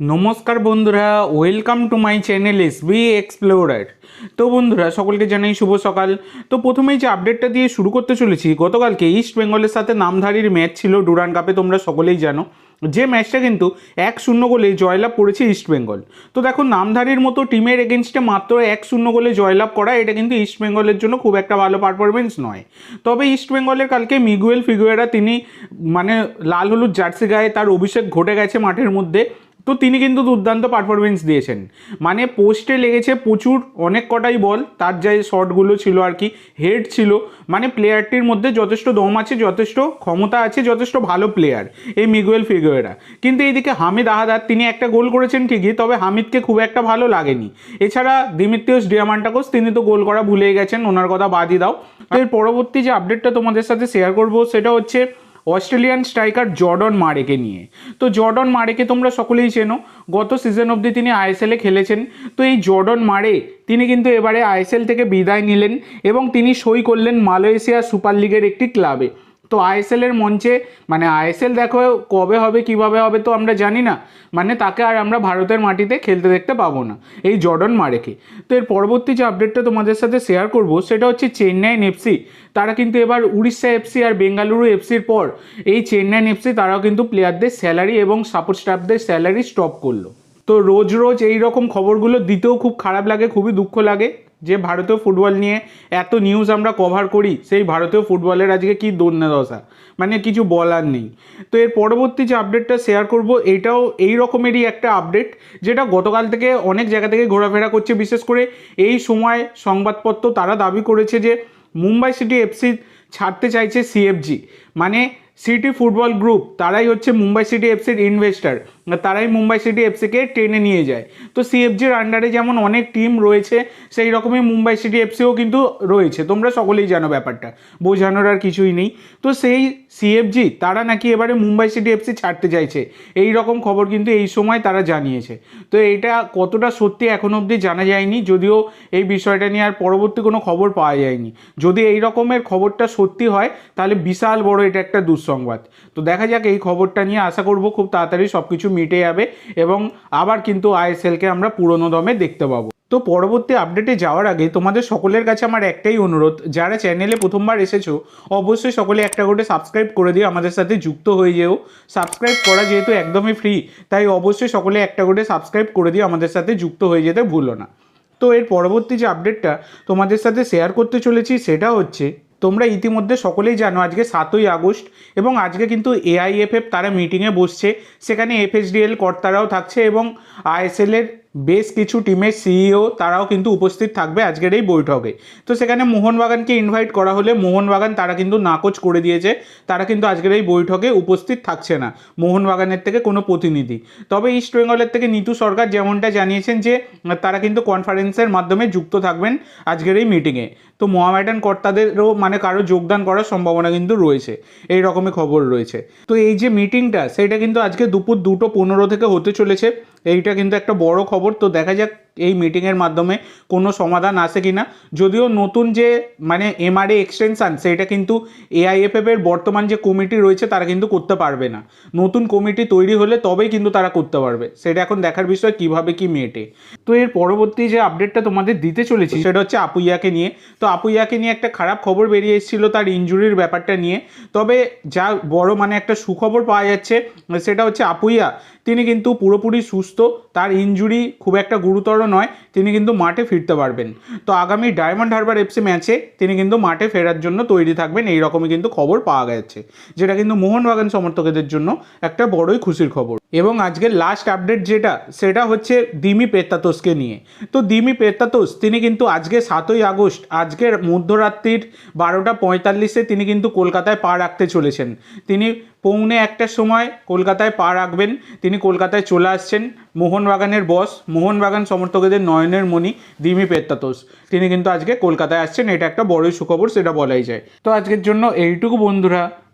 নমস্কার বন্ধুরা welcome to my channel S B explorer তো বন্ধুরা, সকলকে জানাই শুভ সকাল। তো প্রথমেই যে আপডেটটা দিয়ে শুরু করতে চলেছি, গতকালকে ইস্ট বেঙ্গলের সাথে নামধারীর ম্যাচ ছিল ডুরান কাপে তোমরা সকলেই জানো। যে ম্যাচটা কিন্তু এক শূন্য গোলে জয়লাভ করেছে ইস্ট বেঙ্গল তো দেখো, নামধারীর মতো টিমের এগেনস্টে মাত্র এক শূন্য গোলে জয়লাভ করা, এটা কিন্তু ইস্ট বেঙ্গলের জন্য খুব একটা ভালো পারফরমেন্স নয়। তবে ইস্ট বেঙ্গলের কালকে মিগুয়েল ফিগুয়েরা তিনি মানে লাল হলুদ জার্সি গায়ে তার অভিষেক ঘটে গেছে মাঠের মধ্যে। তো তিনি কিন্তু দুর্দান্ত পারফরমেন্স দিয়েছেন। মানে পোস্টে লেগেছে প্রচুর, অনেক কটাই বল তার যে শটগুলো ছিল আর কি হেড ছিল মানে প্লেয়ারটির মধ্যে যথেষ্ট দম আছে, যথেষ্ট ক্ষমতা আছে, যথেষ্ট ভালো প্লেয়ার এই মিগুয়েল ফিগুয়েরা কিন্তু এইদিকে হামিদ আহাদার তিনি একটা গোল করেছেন ঠিকই, তবে হামিদকে খুব একটা ভালো লাগেনি। এছাড়া দিমিত্রিয়স ডিয়ামান্টাকোস, তিনি তো গোল করা ভুলে গেছেন, ওনার কথা বাদই দাও। এর পরবর্তী যে আপডেটটা তোমাদের সাথে শেয়ার করব, সেটা হচ্ছে অস্ট্রেলিয়ান স্ট্রাইকার জর্ডন মারেকে নিয়ে। তো জর্ডন মারেকে তোমরা সকলেই চেনো। গত সিজন অবধি তিনি আইএসএলে খেলেছেন। তো এই জর্ডন মারে, তিনি কিন্তু এবারে আইএসএল থেকে বিদায় নিলেন এবং তিনি সই করলেন মালয়েশিয়া সুপার লিগের একটি ক্লাবে। তো আইএসএল এর মঞ্চে মানে আইএসএল দেখো কবে হবে, কীভাবে হবে তো আমরা জানি না মানে তাকে আর আমরা ভারতের মাটিতে খেলতে দেখতে পাবো না, এই জর্ডন মারেকে। তো এর পরবর্তী যে আপডেটটা তোমাদের সাথে শেয়ার করব, সেটা হচ্ছে চেন্নাইন এফসি তারা কিন্তু এবার উড়িষ্যা এফসি আর বেঙ্গালুরু এফসির পর, এই চেন্নাইন এফসি তারাও কিন্তু প্লেয়ারদের স্যালারি এবং সাপোর্ট স্টাফদের স্যালারি স্টপ করল। তো রোজ রোজ এই রকম খবরগুলো দিতেও খুব খারাপ লাগে, খুবই দুঃখ লাগে। যে ভারতীয় ফুটবল নিয়ে এত নিউজ আমরা কভার করি, সেই ভারতীয় ফুটবলের আজকে কি দশা? মানে কিছু বলার নেই। তো এর পরবর্তী যে আপডেটটা শেয়ার করব, এটাও এই রকমেরই একটা আপডেট যেটা গতকাল থেকে অনেক জায়গা থেকে ঘোরাফেরা করছে। বিশেষ করে এই সময় সংবাদপত্র তারা দাবি করেছে যে, মুম্বাই সিটি এফসি ছাড়তে চাইছে সিএফজি মানে সিটি ফুটবল গ্রুপ, তারাই হচ্ছে মুম্বাই সিটি এফসির ইনভেস্টার তারাই মুম্বাই সিটি এফসিকে টেনে নিয়ে যায়। তো সিএফজির আন্ডারে যেমন অনেক টিম রয়েছে, সেই রকমই মুম্বাই সিটি এফসিও কিন্তু রয়েছে। তোমরা সকলেই জানো ব্যাপারটা, বোঝানোর আর কিছুই নেই। তো সেই সিএফজি, তারা নাকি এবারে মুম্বাই সিটি এফসি ছাড়তে চাইছে। এই রকম খবর কিন্তু এই সময় তারা জানিয়েছে। তো এটা কতটা সত্যি এখন অবধি জানা যায়নি, যদিও এই বিষয়টা নিয়ে আর পরবর্তী কোনো খবর পাওয়া যায়নি। যদি এই রকমের খবরটা সত্যি হয়, তাহলে বিশাল বড় এটা একটা দুঃসংবাদ। তো দেখা যাক এই খবরটা নিয়ে আশা করব খুব তাড়াতাড়ি সব কিছু মিটে যাবে এবং আবার কিন্তু আইএসএলকে আমরা পুরনো দমে দেখতে পাবো। তো পরবর্তী আপডেটে যাওয়ার আগে তোমাদের সকলের কাছে আমার একটাই অনুরোধ, যারা চ্যানেলে প্রথমবার এসেছ, অবশ্যই সকলে একটা করে সাবস্ক্রাইব করে দিও, আমাদের সাথে যুক্ত হয়ে যেও। সাবস্ক্রাইব করা যেহেতু একদমই ফ্রি তাই অবশ্যই সকলে একটা করে সাবস্ক্রাইব করে দিও, আমাদের সাথে যুক্ত হয়ে যেতে ভুলো না। তো এর পরবর্তী যে আপডেটটা তোমাদের সাথে শেয়ার করতে চলেছি, সেটা হচ্ছে তোমরা ইতিমধ্যে সকলেই জানো, আজকে সাতই আগস্ট এবং আজকে কিন্তু এআইএফএফ তারা মিটিংয়ে বসছে। সেখানে এফএসডিএল কর্তারাও থাকছে এবং আইএসএলের বেশ কিছু টিমের সিইও তারাও কিন্তু উপস্থিত থাকবে আজকের এই বৈঠকে। তো সেখানে মোহনবাগানকে ইনভাইট করা হলে মোহনবাগান তারা কিন্তু নাকচ করে দিয়েছে, তারা কিন্তু আজকের এই বৈঠকে উপস্থিত থাকছে না, মোহনবাগানের থেকে কোনো প্রতিনিধি। তবে ইস্ট বেঙ্গলের থেকে নিতু সরকার যেমনটা জানিয়েছেন যে, তারা কিন্তু কনফারেন্সের মাধ্যমে যুক্ত থাকবেন আজকের এই মিটিংয়ে তো মোহামেডান কর্তাদেরও মানে কারও যোগদান করার সম্ভাবনা কিন্তু রয়েছে, এই রকমই খবর রয়েছে। তো এই যে মিটিংটা সেটা কিন্তু আজকে দুপুর দুটো পনেরো থেকে হতে চলেছে। এইটা কিন্তু একটা বড় খবর তো দেখা যাক এই মিটিংয়ের মাধ্যমে কোনো সমাধান আসে কি না যদিও নতুন যে মানে এমআরএ এক্সটেনশান সেটা কিন্তু এআইএফএফ এর বর্তমান যে কমিটি রয়েছে, তারা কিন্তু করতে পারবে না। নতুন কমিটি তৈরি হলে তবেই কিন্তু তারা করতে পারবে। সেটা এখন দেখার বিষয়, কীভাবে কি মেটে। তো এর পরবর্তী যে আপডেটটা তোমাদের দিতে চলেছি, সেটা হচ্ছে আপুইয়াকে নিয়ে। তো আপুইয়াকে নিয়ে একটা খারাপ খবর বেরিয়ে এসেছিল তার ইঞ্জুরির ব্যাপারটা নিয়ে। তবে যা বড় মানে একটা সুখবর পাওয়া যাচ্ছে, সেটা হচ্ছে আপুইয়া। তিনি কিন্তু পুরোপুরি সুস্থ, তার ইঞ্জুরি খুব একটা গুরুতর নয়, তিনি কিন্তু মাঠে ফিরতে পারবেন। তো আগামী ডায়মন্ড হারবার এফসি ম্যাচে তিনি কিন্তু মাঠে ফেরার জন্য তৈরি থাকবেন, এই রকমই কিন্তু খবর পাওয়া গেছে। যেটা কিন্তু মোহনবাগান সমর্থকদের জন্য একটা বড়ই খুশির খবর। এবং আজকের লাস্ট আপডেট যেটা, সেটা হচ্ছে দিমি পেত্তাতোসকে নিয়ে। তো দিমি পেত্তাতোস তিনি কিন্তু আজকে সাতই আগস্ট, আজকের মধ্যরাত্রির বারোটা পঁয়তাল্লিশে তিনি কিন্তু কলকাতায় পা রাখতে চলেছেন। তিনি পৌনে একটার সময় কলকাতায় পা রাখবেন, তিনি কলকাতায় চলে আসছেন মোহনবাগানের বস মোহনবাগান সমর্থকদের নয়নের মণি, দিমি পেত্তাতোস তিনি কিন্তু আজকে কলকাতায় আসছেন, এটা একটা বড়ই সুখবর, সেটা বলাই যায়। তো আজকের জন্য এইটুকু বন্ধুরা।